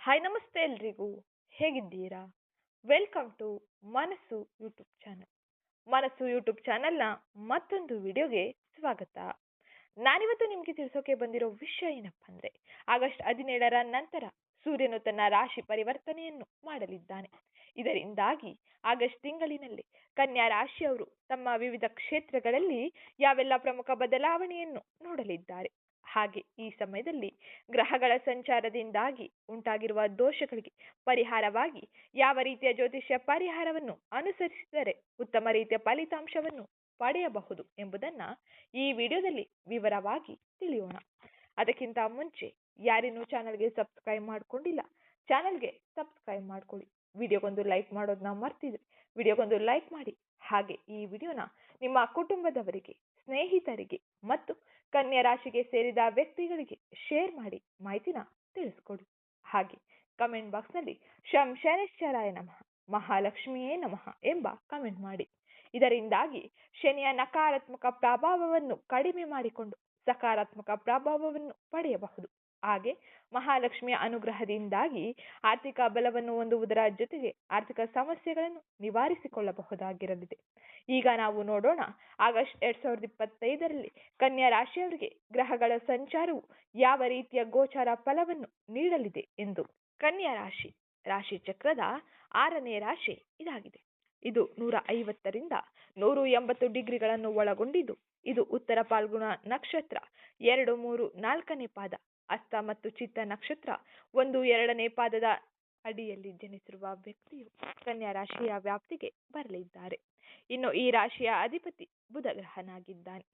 Hi ನಮಸ್ತೆ ಎಲ್ರಿಗೂ. ಹೇಗಿದ್ದೀರಾ? Welcome to Manasu YouTube channel Manasu YouTube ಚಾನಲ್ನ ಮತ್ತೊಂದು ವಿಡಿಯೋಗೆ ಸ್ವಾಗತ. ನಾನಿವತ್ತು ನಿಮಗೆ ತಿಳಿಸೋಕೆ ಬಂದಿರೋ ವಿಷಯ ಏನಪ್ಪ ಅಂದರೆ, ಆಗಸ್ಟ್ ಹದಿನೇಳರ ನಂತರ ಸೂರ್ಯನು ತನ್ನ ರಾಶಿ ಪರಿವರ್ತನೆಯನ್ನು ಮಾಡಲಿದ್ದಾನೆ. ಇದರಿಂದಾಗಿ ಆಗಸ್ಟ್ ತಿಂಗಳಿನಲ್ಲಿ ಕನ್ಯಾ ರಾಶಿಯವರು ತಮ್ಮ ವಿವಿಧ ಕ್ಷೇತ್ರಗಳಲ್ಲಿ ಯಾವೆಲ್ಲ ಪ್ರಮುಖ ಬದಲಾವಣೆಯನ್ನು ನೋಡಲಿದ್ದಾರೆ. ಹಾಗೆ ಈ ಸಮಯದಲ್ಲಿ ಗ್ರಹಗಳ ಸಂಚಾರದಿಂದಾಗಿ ಉಂಟಾಗಿರುವ ದೋಷಗಳಿಗೆ ಪರಿಹಾರವಾಗಿ ಯಾವ ರೀತಿಯ ಜ್ಯೋತಿಷ್ಯ ಪರಿಹಾರವನ್ನು ಅನುಸರಿಸಿದರೆ ಉತ್ತಮ ರೀತಿಯ ಫಲಿತಾಂಶವನ್ನು ಪಡೆಯಬಹುದು ಎಂಬುದನ್ನ ಈ ವಿಡಿಯೋದಲ್ಲಿ ವಿವರವಾಗಿ ತಿಳಿಯೋಣ. ಅದಕ್ಕಿಂತ ಮುಂಚೆ ಯಾರಿನ್ನೂ ಚಾನಲ್ಗೆ ಸಬ್ಸ್ಕ್ರೈಬ್ ಮಾಡಿಕೊಂಡಿಲ್ಲ, ಚಾನಲ್ಗೆ ಸಬ್ಸ್ಕ್ರೈಬ್ ಮಾಡ್ಕೊಳ್ಳಿ. ವಿಡಿಯೋಗೊಂದು ಲೈಕ್ ಮಾಡೋದನ್ನ ಮರ್ತಿದ್ರೆ ವಿಡಿಯೋಗೊಂದು ಲೈಕ್ ಮಾಡಿ. ಹಾಗೆ ಈ ವಿಡಿಯೋನ ನಿಮ್ಮ ಕುಟುಂಬದವರಿಗೆ, ಸ್ನೇಹಿತರಿಗೆ ಮತ್ತು ಕನ್ಯಾ ರಾಶಿಗೆ ಸೇರಿದ ವ್ಯಕ್ತಿಗಳಿಗೆ ಶೇರ್ ಮಾಡಿ ಮಾಹಿತಿನ ತಿಳಿಸ್ಕೊಡಿ. ಹಾಗೆ ಕಮೆಂಟ್ ಬಾಕ್ಸ್ನಲ್ಲಿ ಶಂ ಶನೇಶ್ವರಾಯ ನಮಃ, ಮಹಾಲಕ್ಷ್ಮಿಯೇ ನಮಃ ಎಂಬ ಕಮೆಂಟ್ ಮಾಡಿ. ಇದರಿಂದಾಗಿ ಶನಿಯ ನಕಾರಾತ್ಮಕ ಪ್ರಭಾವವನ್ನು ಕಡಿಮೆ ಮಾಡಿಕೊಂಡು ಸಕಾರಾತ್ಮಕ ಪ್ರಭಾವವನ್ನು ಪಡೆಯಬಹುದು. ಹಾಗೆ ಮಹಾಲಕ್ಷ್ಮಿಯ ಅನುಗ್ರಹದಿಂದಾಗಿ ಆರ್ಥಿಕ ಬಲವನ್ನು ಹೊಂದುವುದರ ಜೊತೆಗೆ ಆರ್ಥಿಕ ಸಮಸ್ಯೆಗಳನ್ನು ನಿವಾರಿಸಿಕೊಳ್ಳಬಹುದಾಗಿರಲಿದೆ. ಈಗ ನಾವು ನೋಡೋಣ, ಆಗಸ್ಟ್ ಎರಡ್ ಸಾವಿರದ ಇಪ್ಪತ್ತೈದರಲ್ಲಿ ಕನ್ಯಾ ರಾಶಿಯವರಿಗೆ ಗ್ರಹಗಳ ಸಂಚಾರವು ಯಾವ ರೀತಿಯ ಗೋಚಾರ ಫಲವನ್ನು ನೀಡಲಿದೆ ಎಂದು ಕನ್ಯಾ ರಾಶಿ ರಾಶಿ ಚಕ್ರದ ಆರನೇ ರಾಶಿ ಇದಾಗಿದೆ. ಇದು ನೂರ ಐವತ್ತರಿಂದ ನೂರ ಎಂಬತ್ತು ಡಿಗ್ರಿಗಳನ್ನು ಒಳಗೊಂಡಿದ್ದು, ಇದು ಉತ್ತರ ಪಾಲ್ಗುಣ ನಕ್ಷತ್ರ ಎರಡು ಮೂರು ನಾಲ್ಕನೇ ಪಾದ. ಹಸ್ತ ಮತ್ತು ಚಿತ್ತ ನಕ್ಷತ್ರ ಒಂದು ಎರಡನೇ ಪಾದದ ಅಡಿಯಲ್ಲಿ ಜನಿಸಿರುವ ವ್ಯಕ್ತಿಯು ಕನ್ಯಾ ರಾಶಿಯ ವ್ಯಾಪ್ತಿಗೆ ಬರಲಿದ್ದಾರೆ. ಇನ್ನು ಈ ರಾಶಿಯ ಅಧಿಪತಿ ಬುಧ ಗ್ರಹನಾಗಿದ್ದಾನೆ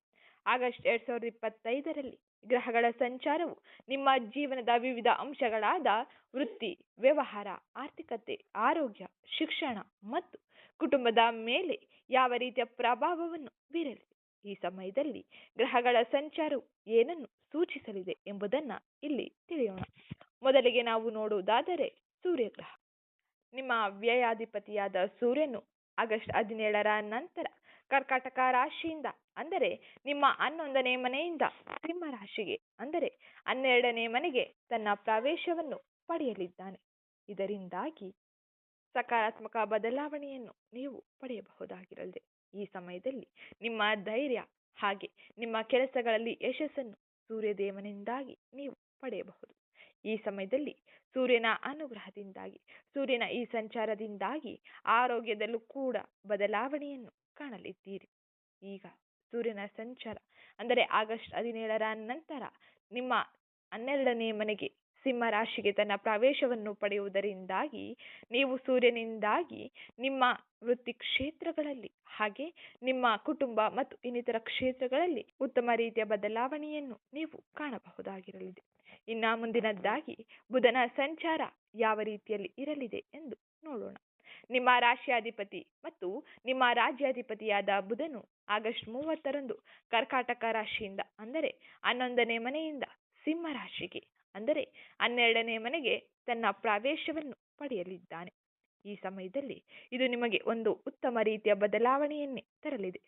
ಆಗಸ್ಟ್ ಎರಡ್ ಸಾವಿರದ ಇಪ್ಪತ್ತೈದರಲ್ಲಿ ಗ್ರಹಗಳ ಸಂಚಾರವು ನಿಮ್ಮ ಜೀವನದ ವಿವಿಧ ಅಂಶಗಳಾದ ವೃತ್ತಿ, ವ್ಯವಹಾರ, ಆರ್ಥಿಕತೆ, ಆರೋಗ್ಯ, ಶಿಕ್ಷಣ ಮತ್ತು ಕುಟುಂಬದ ಮೇಲೆ ಯಾವ ರೀತಿಯ ಪ್ರಭಾವವನ್ನು ಬೀರಲಿದೆ ಈ ಸಮಯದಲ್ಲಿ ಗ್ರಹಗಳ ಸಂಚಾರವು ಏನನ್ನು ಸೂಚಿಸಲಿದೆ ಎಂಬುದನ್ನ ಇಲ್ಲಿ ತಿಳಿಯೋಣ. ಮೊದಲಿಗೆ ನಾವು ನೋಡುವುದಾದರೆ ಸೂರ್ಯಗ್ರಹ ನಿಮ್ಮ ವ್ಯಯಾಧಿಪತಿಯಾದ ಸೂರ್ಯನು ಆಗಸ್ಟ್ ಹದಿನೇಳರ ನಂತರ ಕರ್ಕಾಟಕ ರಾಶಿಯಿಂದ, ಅಂದರೆ ನಿಮ್ಮ ಹನ್ನೊಂದನೇ ಮನೆಯಿಂದ ಸಿಂಹ ರಾಶಿಗೆ, ಅಂದರೆ ಹನ್ನೆರಡನೇ ಮನೆಗೆ ತನ್ನ ಪ್ರವೇಶವನ್ನು ಪಡೆಯಲಿದ್ದಾನೆ. ಇದರಿಂದಾಗಿ ಸಕಾರಾತ್ಮಕ ಬದಲಾವಣೆಯನ್ನು ನೀವು ಪಡೆಯಬಹುದಾಗಿರಲಿದೆ. ಈ ಸಮಯದಲ್ಲಿ ನಿಮ್ಮ ಧೈರ್ಯ ಹಾಗೆ ನಿಮ್ಮ ಕೆಲಸಗಳಲ್ಲಿ ಯಶಸ್ಸನ್ನು ಸೂರ್ಯದೇವನಿಂದಾಗಿ ನೀವು ಪಡೆಯಬಹುದು. ಈ ಸಮಯದಲ್ಲಿ ಸೂರ್ಯನ ಅನುಗ್ರಹದಿಂದಾಗಿ, ಸೂರ್ಯನ ಈ ಸಂಚಾರದಿಂದಾಗಿ ಆರೋಗ್ಯದಲ್ಲೂ ಕೂಡ ಬದಲಾವಣೆಯನ್ನು ಕಾಣಲಿದ್ದೀರಿ. ಈಗ ಸೂರ್ಯನ ಸಂಚಾರ, ಅಂದರೆ ಆಗಸ್ಟ್ ಹದಿನೇಳರ ನಂತರ ನಿಮ್ಮ ಹನ್ನೆರಡನೇ ಮನೆಗೆ ಸಿಂಹ ರಾಶಿಗೆ ತನ್ನ ಪ್ರವೇಶವನ್ನು ಪಡೆಯುವುದರಿಂದಾಗಿ ನೀವು ಸೂರ್ಯನಿಂದಾಗಿ ನಿಮ್ಮ ವೃತ್ತಿ ಕ್ಷೇತ್ರಗಳಲ್ಲಿ ಹಾಗೆ ನಿಮ್ಮ ಕುಟುಂಬ ಮತ್ತು ಇನ್ನಿತರ ಕ್ಷೇತ್ರಗಳಲ್ಲಿ ಉತ್ತಮ ರೀತಿಯ ಬದಲಾವಣೆಯನ್ನು ನೀವು ಕಾಣಬಹುದಾಗಿರಲಿದೆ. ಇನ್ನ ಮುಂದಿನದ್ದಾಗಿ ಬುಧನ ಸಂಚಾರ ಯಾವ ರೀತಿಯಲ್ಲಿ ಇರಲಿದೆ ಎಂದು ನೋಡೋಣ. ನಿಮ್ಮ ರಾಶಿಯಾಧಿಪತಿ ಮತ್ತು ನಿಮ್ಮ ರಾಜ್ಯಾಧಿಪತಿಯಾದ ಬುಧನು ಆಗಸ್ಟ್ ಮೂವತ್ತರಂದು ಕರ್ಕಾಟಕ ರಾಶಿಯಿಂದ ಅಂದರೆ ಹನ್ನೊಂದನೇ ಮನೆಯಿಂದ ಸಿಂಹ ರಾಶಿಗೆ ಅಂದರೆ ಹನ್ನೆರಡನೇ ಮನೆಗೆ ತನ್ನ ಪ್ರವೇಶವನ್ನು ಪಡೆಯಲಿದ್ದಾನೆ. ಈ ಸಮಯದಲ್ಲಿ ಇದು ನಿಮಗೆ ಒಂದು ಉತ್ತಮ ರೀತಿಯ ಬದಲಾವಣೆಯನ್ನೇ ತರಲಿದೆ.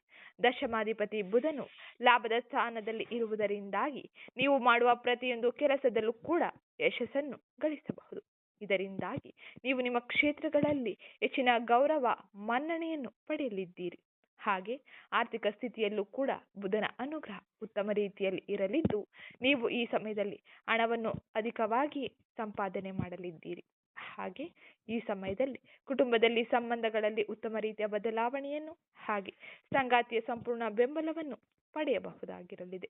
ದಶಮಾಧಿಪತಿ ಬುಧನು ಲಾಭದ ಸ್ಥಾನದಲ್ಲಿ ಇರುವುದರಿಂದಾಗಿ ನೀವು ಮಾಡುವ ಪ್ರತಿಯೊಂದು ಕೆಲಸದಲ್ಲೂ ಕೂಡ ಯಶಸ್ಸನ್ನು ಗಳಿಸಬಹುದು. ಇದರಿಂದಾಗಿ ನೀವು ನಿಮ್ಮ ಕ್ಷೇತ್ರಗಳಲ್ಲಿ ಹೆಚ್ಚಿನ ಗೌರವ, ಮನ್ನಣೆಯನ್ನು ಪಡೆಯಲಿದ್ದೀರಿ. ಹಾಗೆ ಆರ್ಥಿಕ ಸ್ಥಿತಿಯಲ್ಲೂ ಕೂಡ ಬುಧನ ಅನುಗ್ರಹ ಉತ್ತಮ ರೀತಿಯಲ್ಲಿ ಇರಲಿದ್ದು, ನೀವು ಈ ಸಮಯದಲ್ಲಿ ಹಣವನ್ನು ಅಧಿಕವಾಗಿ ಸಂಪಾದನೆ ಮಾಡಲಿದ್ದೀರಿ. ಹಾಗೆ ಈ ಸಮಯದಲ್ಲಿ ಕುಟುಂಬದಲ್ಲಿ ಸಂಬಂಧಗಳಲ್ಲಿ ಉತ್ತಮ ರೀತಿಯ ಬದಲಾವಣೆಯನ್ನು ಹಾಗೆ ಸಂಗಾತಿಯ ಸಂಪೂರ್ಣ ಬೆಂಬಲವನ್ನು ಪಡೆಯಬಹುದಾಗಿರಲಿದೆ.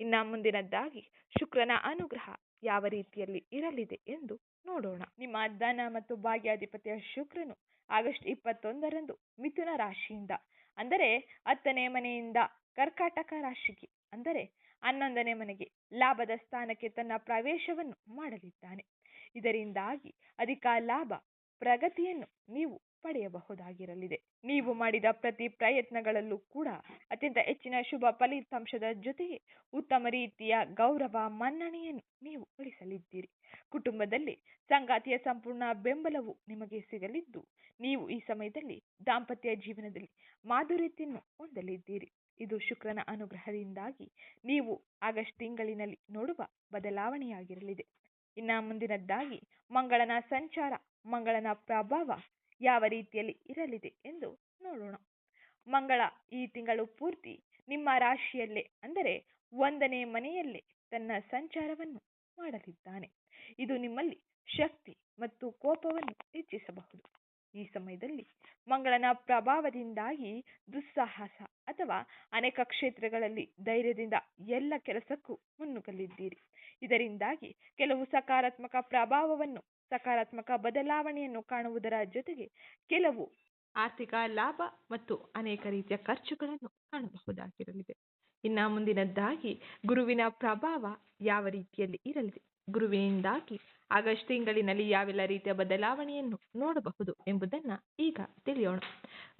ಇನ್ನು ಮುಂದಿನದ್ದಾಗಿ ಶುಕ್ರನ ಅನುಗ್ರಹ ಯಾವ ರೀತಿಯಲ್ಲಿ ಇರಲಿದೆ ಎಂದು ನೋಡೋಣ. ನಿಮ್ಮ ಧನ ಮತ್ತು ಭಾಗ್ಯಾಧಿಪತಿಯ ಶುಕ್ರನು ಆಗಸ್ಟ್ ಇಪ್ಪತ್ತೊಂದರಂದು ಮಿಥುನ ರಾಶಿಯಿಂದ ಅಂದರೆ ಹತ್ತನೇ ಮನೆಯಿಂದ ಕರ್ಕಾಟಕ ರಾಶಿಗೆ, ಅಂದರೆ ಹನ್ನೊಂದನೇ ಮನೆಗೆ ಲಾಭದ ಸ್ಥಾನಕ್ಕೆ ತನ್ನ ಪ್ರವೇಶವನ್ನು ಮಾಡಲಿದ್ದಾನೆ. ಇದರಿಂದಾಗಿ ಅಧಿಕ ಲಾಭ ಪ್ರಗತಿಯನ್ನು ನೀವು ಪಡೆಯಬಹುದಾಗಿರಲಿದೆ. ನೀವು ಮಾಡಿದ ಪ್ರತಿ ಪ್ರಯತ್ನಗಳಲ್ಲೂ ಕೂಡ ಅತ್ಯಂತ ಹೆಚ್ಚಿನ ಶುಭ ಫಲಿತಾಂಶದ ಜೊತೆಗೆ ಉತ್ತಮ ರೀತಿಯ ಗೌರವ ಮನ್ನಣೆಯನ್ನು ನೀವು ಗಳಿಸಲಿದ್ದೀರಿ. ಕುಟುಂಬದಲ್ಲಿ ಸಂಗಾತಿಯ ಸಂಪೂರ್ಣ ಬೆಂಬಲವು ನಿಮಗೆ ಸಿಗಲಿದ್ದು, ನೀವು ಈ ಸಮಯದಲ್ಲಿ ದಾಂಪತ್ಯ ಜೀವನದಲ್ಲಿ ಮಾಧುರ್ಯತೆಯನ್ನು ಹೊಂದಲಿದ್ದೀರಿ. ಇದು ಶುಕ್ರನ ಅನುಗ್ರಹದಿಂದಾಗಿ ನೀವು ಆಗಸ್ಟ್ ತಿಂಗಳಿನಲ್ಲಿ ನೋಡುವ ಬದಲಾವಣೆಯಾಗಿರಲಿದೆ. ಇನ್ನು ಮುಂದಿನದ್ದಾಗಿ, ಮಂಗಳನ ಸಂಚಾರ, ಮಂಗಳನ ಪ್ರಭಾವ ಯಾವ ರೀತಿಯಲ್ಲಿ ಇರಲಿದೆ ಎಂದು ನೋಡೋಣ. ಮಂಗಳ, ಈ ತಿಂಗಳು ಪೂರ್ತಿ ನಿಮ್ಮ ರಾಶಿಯಲ್ಲೇ ಅಂದರೆ ಒಂದನೇ ಮನೆಯಲ್ಲೇ ತನ್ನ ಸಂಚಾರವನ್ನು ಮಾಡಲಿದ್ದಾನೆ. ಇದು ನಿಮ್ಮಲ್ಲಿ ಶಕ್ತಿ ಮತ್ತು ಕೋಪವನ್ನು ಹೆಚ್ಚಿಸಬಹುದು. ಈ ಸಮಯದಲ್ಲಿ ಮಂಗಳನ ಪ್ರಭಾವದಿಂದಾಗಿ ದುಸ್ಸಾಹಸ ಅಥವಾ ಅನೇಕ ಕ್ಷೇತ್ರಗಳಲ್ಲಿ ಧೈರ್ಯದಿಂದ ಎಲ್ಲ ಕೆಲಸಕ್ಕೂ ಮುನ್ನುಗ್ಗಲಿದ್ದೀರಿ. ಇದರಿಂದಾಗಿ ಕೆಲವು ಸಕಾರಾತ್ಮಕ ಪ್ರಭಾವವನ್ನು ಸಕಾರಾತ್ಮಕ ಬದಲಾವಣೆಯನ್ನು ಕಾಣುವುದರ ಜೊತೆಗೆ ಕೆಲವು ಆರ್ಥಿಕ ಲಾಭ ಮತ್ತು ಅನೇಕ ರೀತಿಯ ಖರ್ಚುಗಳನ್ನು ಕಾಣಬಹುದಾಗಿರಲಿದೆ. ಇನ್ನ ಮುಂದಿನದ್ದಾಗಿ ಗುರುವಿನ ಪ್ರಭಾವ ಯಾವ ರೀತಿಯಲ್ಲಿ ಇರಲಿದೆ? ಗುರುವಿನಿಂದಾಗಿ ಆಗಸ್ಟ್ ತಿಂಗಳಿನಲ್ಲಿ ಯಾವೆಲ್ಲ ರೀತಿಯ ಬದಲಾವಣೆಯನ್ನು ನೋಡಬಹುದು ಎಂಬುದನ್ನ ಈಗ ತಿಳಿಯೋಣ.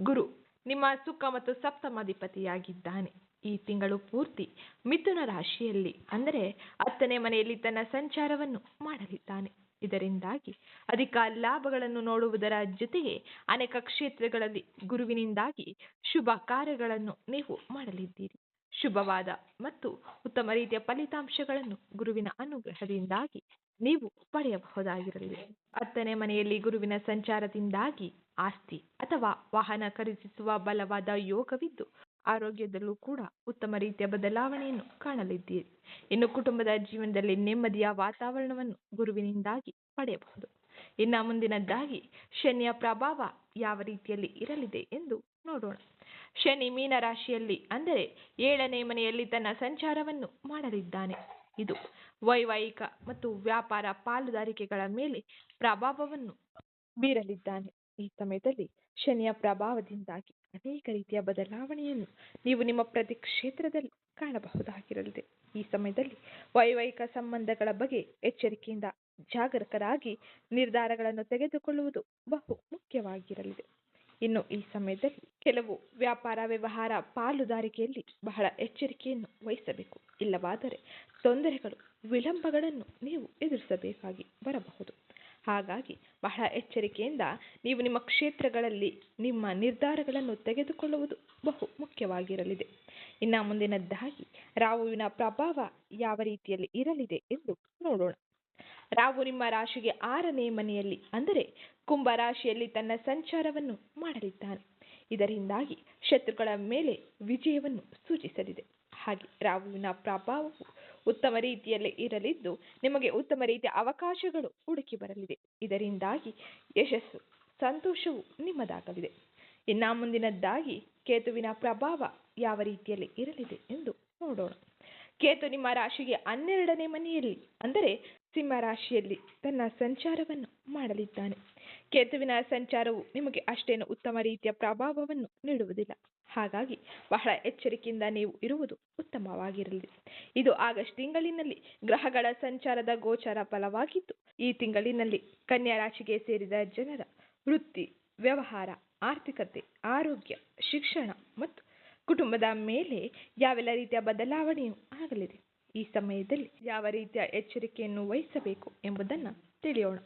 ಗುರು, ನಿಮ್ಮ ಸುಖ ಮತ್ತು ಸಪ್ತಮಾಧಿಪತಿಯಾಗಿದ್ದಾನೆ. ಈ ತಿಂಗಳು ಪೂರ್ತಿ ಮಿಥುನ ರಾಶಿಯಲ್ಲಿ, ಅಂದರೆ ಹತ್ತನೇ ಮನೆಯಲ್ಲಿ ತನ್ನ ಸಂಚಾರವನ್ನು ಮಾಡಲಿದ್ದಾನೆ. ಇದರಿಂದಾಗಿ ಅಧಿಕ ಲಾಭಗಳನ್ನು ನೋಡುವುದರ ಜೊತೆಗೆ ಅನೇಕ ಕ್ಷೇತ್ರಗಳಲ್ಲಿ ಗುರುವಿನಿಂದಾಗಿ ಶುಭ ಕಾರ್ಯಗಳನ್ನು ನೀವು ಮಾಡಲಿದ್ದೀರಿ. ಶುಭವಾದ ಮತ್ತು ಉತ್ತಮ ರೀತಿಯ ಫಲಿತಾಂಶಗಳನ್ನು ಗುರುವಿನ ಅನುಗ್ರಹದಿಂದಾಗಿ ನೀವು ಪಡೆಯಬಹುದಾಗಿರಲಿ. ಹತ್ತನೇ ಮನೆಯಲ್ಲಿ ಗುರುವಿನ ಸಂಚಾರದಿಂದಾಗಿ ಆಸ್ತಿ ಅಥವಾ ವಾಹನ ಖರೀದಿಸುವ ಬಲವಾದ ಯೋಗವಿದ್ದು ಆರೋಗ್ಯದಲ್ಲೂ ಕೂಡ ಉತ್ತಮ ರೀತಿಯ ಬದಲಾವಣೆಯನ್ನು ಕಾಣಲಿದ್ದೀರಿ. ಇನ್ನು ಕುಟುಂಬದ ಜೀವನದಲ್ಲಿ ನೆಮ್ಮದಿಯ ವಾತಾವರಣವನ್ನು ಗುರುವಿನಿಂದಾಗಿ ಪಡೆಯಬಹುದು. ಇನ್ನು ಮುಂದಿನದ್ದಾಗಿ ಶನಿಯ ಪ್ರಭಾವ ಯಾವ ರೀತಿಯಲ್ಲಿ ಇರಲಿದೆ ಎಂದು ನೋಡೋಣ. ಶನಿ ಮೀನ ರಾಶಿಯಲ್ಲಿ ಅಂದರೆ ಏಳನೇ ಮನೆಯಲ್ಲಿ ತನ್ನ ಸಂಚಾರವನ್ನು ಮಾಡಲಿದ್ದಾನೆ. ಇದು ವೈವಾಹಿಕ ಮತ್ತು ವ್ಯಾಪಾರ ಪಾಲುದಾರಿಕೆಗಳ ಮೇಲೆ ಪ್ರಭಾವವನ್ನು ಬೀರಲಿದ್ದಾನೆ. ಈ ಸಮಯದಲ್ಲಿ ಶನಿಯ ಪ್ರಭಾವದಿಂದಾಗಿ ಅನೇಕ ರೀತಿಯ ಬದಲಾವಣೆಯನ್ನು ನೀವು ನಿಮ್ಮ ಪ್ರತಿ ಕ್ಷೇತ್ರದಲ್ಲಿ ಕಾಣಬಹುದಾಗಿರಲಿದೆ. ಈ ಸಮಯದಲ್ಲಿ ವೈವಾಹಿಕ ಸಂಬಂಧಗಳ ಬಗ್ಗೆ ಎಚ್ಚರಿಕೆಯಿಂದ ಜಾಗರೂಕರಾಗಿ ನಿರ್ಧಾರಗಳನ್ನು ತೆಗೆದುಕೊಳ್ಳುವುದು ಬಹು ಮುಖ್ಯವಾಗಿರಲಿದೆ. ಇನ್ನು ಈ ಸಮಯದಲ್ಲಿ ಕೆಲವು ವ್ಯಾಪಾರ ವ್ಯವಹಾರ ಪಾಲುದಾರಿಕೆಯಲ್ಲಿ ಬಹಳ ಎಚ್ಚರಿಕೆಯನ್ನು ವಹಿಸಬೇಕು. ಇಲ್ಲವಾದರೆ ತೊಂದರೆಗಳು, ವಿಳಂಬಗಳನ್ನು ನೀವು ಎದುರಿಸಬೇಕಾಗಿ ಬರಬಹುದು. ಹಾಗಾಗಿ ಬಹಳ ಎಚ್ಚರಿಕೆಯಿಂದ ನೀವು ನಿಮ್ಮ ಕ್ಷೇತ್ರಗಳಲ್ಲಿ ನಿಮ್ಮ ನಿರ್ಧಾರಗಳನ್ನು ತೆಗೆದುಕೊಳ್ಳುವುದು ಬಹು ಮುಖ್ಯವಾಗಿರಲಿದೆ. ಇನ್ನು ಮುಂದಿನದ್ದಾಗಿ, ರಾಹುವಿನ ಪ್ರಭಾವ ಯಾವ ರೀತಿಯಲ್ಲಿ ಇರಲಿದೆ ಎಂದು ನೋಡೋಣ. ರಾಹು ನಿಮ್ಮ ರಾಶಿಗೆ ಆರನೇ ಮನೆಯಲ್ಲಿ, ಅಂದರೆ ಕುಂಭ ರಾಶಿಯಲ್ಲಿ ತನ್ನ ಸಂಚಾರವನ್ನು ಮಾಡಲಿದ್ದಾನೆ. ಇದರಿಂದಾಗಿ ಶತ್ರುಗಳ ಮೇಲೆ ವಿಜಯವನ್ನು ಸೂಚಿಸಲಿದೆ. ಹಾಗೆ ರಾಹುವಿನ ಪ್ರಭಾವವು ಉತ್ತಮ ರೀತಿಯಲ್ಲಿ ಇರಲಿದ್ದು ನಿಮಗೆ ಉತ್ತಮ ರೀತಿಯ ಅವಕಾಶಗಳು ಹುಡುಕಿ ಬರಲಿದೆ. ಇದರಿಂದಾಗಿ ಯಶಸ್ಸು, ಸಂತೋಷವು ನಿಮ್ಮದಾಗಲಿದೆ. ಇನ್ನು ಮುಂದಿನದ್ದಾಗಿ ಕೇತುವಿನ ಪ್ರಭಾವ ಯಾವ ರೀತಿಯಲ್ಲಿ ಇರಲಿದೆ ಎಂದು ನೋಡೋಣ. ಕೇತು ನಿಮ್ಮ ರಾಶಿಗೆ ಹನ್ನೆರಡನೇ ಮನೆಯಲ್ಲಿ, ಅಂದರೆ ಸಿಂಹ ರಾಶಿಯಲ್ಲಿ ತನ್ನ ಸಂಚಾರವನ್ನು ಮಾಡಲಿದ್ದಾನೆ. ಕೇತುವಿನ ಸಂಚಾರವು ನಿಮಗೆ ಅಷ್ಟೇನು ಉತ್ತಮ ರೀತಿಯ ಪ್ರಭಾವವನ್ನು ನೀಡುವುದಿಲ್ಲ. ಹಾಗಾಗಿ ಬಹಳ ಎಚ್ಚರಿಕೆಯಿಂದ ನೀವು ಇರುವುದು ಉತ್ತಮವಾಗಿರಲಿದೆ ಇದು ಆಗಸ್ಟ್ ತಿಂಗಳಿನಲ್ಲಿ ಗ್ರಹಗಳ ಸಂಚಾರದ ಗೋಚರ ಫಲವಾಗಿದ್ದು ಈ ತಿಂಗಳಿನಲ್ಲಿ ಕನ್ಯಾ ರಾಶಿಗೆ ಸೇರಿದ ಜನರ ವೃತ್ತಿ, ವ್ಯವಹಾರ, ಆರ್ಥಿಕತೆ, ಆರೋಗ್ಯ, ಶಿಕ್ಷಣ ಮತ್ತು ಕುಟುಂಬದ ಮೇಲೆ ಯಾವೆಲ್ಲ ರೀತಿಯ ಬದಲಾವಣೆಯು ಆಗಲಿದೆ. ಈ ಸಮಯದಲ್ಲಿ ಯಾವ ರೀತಿಯ ಎಚ್ಚರಿಕೆಯನ್ನು ವಹಿಸಬೇಕು ಎಂಬುದನ್ನು ತಿಳಿಯೋಣ.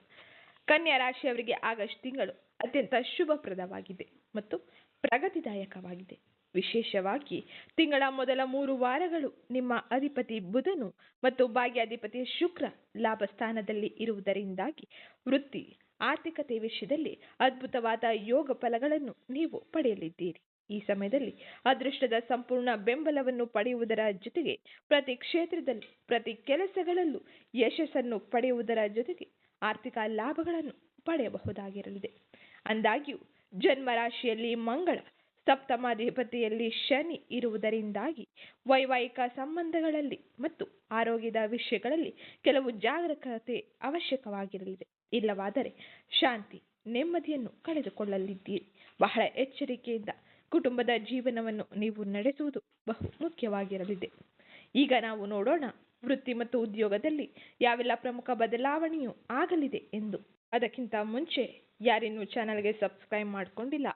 ಕನ್ಯಾ ರಾಶಿಯವರಿಗೆ ಆಗಸ್ಟ್ ತಿಂಗಳು ಅತ್ಯಂತ ಶುಭಪ್ರದವಾಗಿದೆ ಮತ್ತು ಪ್ರಗತಿದಾಯಕವಾಗಿದೆ. ವಿಶೇಷವಾಗಿ ತಿಂಗಳ ಮೊದಲ ಮೂರು ವಾರಗಳು ನಿಮ್ಮ ಅಧಿಪತಿ ಬುಧನು ಮತ್ತು ಭಾಗ್ಯಾಧಿಪತಿ ಶುಕ್ರ ಲಾಭ ಸ್ಥಾನದಲ್ಲಿ ಇರುವುದರಿಂದಾಗಿ ವೃತ್ತಿ, ಆರ್ಥಿಕತೆ ವಿಷಯದಲ್ಲಿ ಅದ್ಭುತವಾದ ಯೋಗ ಫಲಗಳನ್ನು ನೀವು ಪಡೆಯಲಿದ್ದೀರಿ. ಈ ಸಮಯದಲ್ಲಿ ಅದೃಷ್ಟದ ಸಂಪೂರ್ಣ ಬೆಂಬಲವನ್ನು ಪಡೆಯುವುದರ ಜೊತೆಗೆ ಪ್ರತಿ ಕ್ಷೇತ್ರದಲ್ಲಿ ಪ್ರತಿ ಕೆಲಸಗಳಲ್ಲೂ ಯಶಸ್ಸನ್ನು ಪಡೆಯುವುದರ ಜೊತೆಗೆ ಆರ್ಥಿಕ ಲಾಭಗಳನ್ನು ಪಡೆಯಬಹುದಾಗಿರಲಿದೆ. ಅಂದಾಗ್ಯೂ ಜನ್ಮ ರಾಶಿಯಲ್ಲಿ ಮಂಗಳ ಸಪ್ತಮಾಧಿಪತಿಯಲ್ಲಿ ಶನಿ ಇರುವುದರಿಂದಾಗಿ ವೈವಾಹಿಕ ಸಂಬಂಧಗಳಲ್ಲಿ ಮತ್ತು ಆರೋಗ್ಯದ ವಿಷಯಗಳಲ್ಲಿ ಕೆಲವು ಜಾಗರೂಕತೆ ಅವಶ್ಯಕವಾಗಿರಲಿದೆ. ಇಲ್ಲವಾದರೆ ಶಾಂತಿ, ನೆಮ್ಮದಿಯನ್ನು ಕಳೆದುಕೊಳ್ಳಲಿದ್ದೀರಿ. ಬಹಳ ಎಚ್ಚರಿಕೆಯಿಂದ ಕುಟುಂಬದ ಜೀವನವನ್ನು ನೀವು ನಡೆಸುವುದು ಬಹು ಮುಖ್ಯವಾಗಿರಲಿದೆ. ಈಗ ನಾವು ನೋಡೋಣ ವೃತ್ತಿ ಮತ್ತು ಉದ್ಯೋಗದಲ್ಲಿ ಯಾವೆಲ್ಲ ಪ್ರಮುಖ ಬದಲಾವಣೆಯು ಆಗಲಿದೆ ಎಂದು. ಅದಕ್ಕಿಂತ ಮುಂಚೆ ಯಾರಿನ್ನೂ ಚಾನಲ್ಗೆ ಸಬ್ಸ್ಕ್ರೈಬ್ ಮಾಡ್ಕೊಂಡಿಲ್ಲ.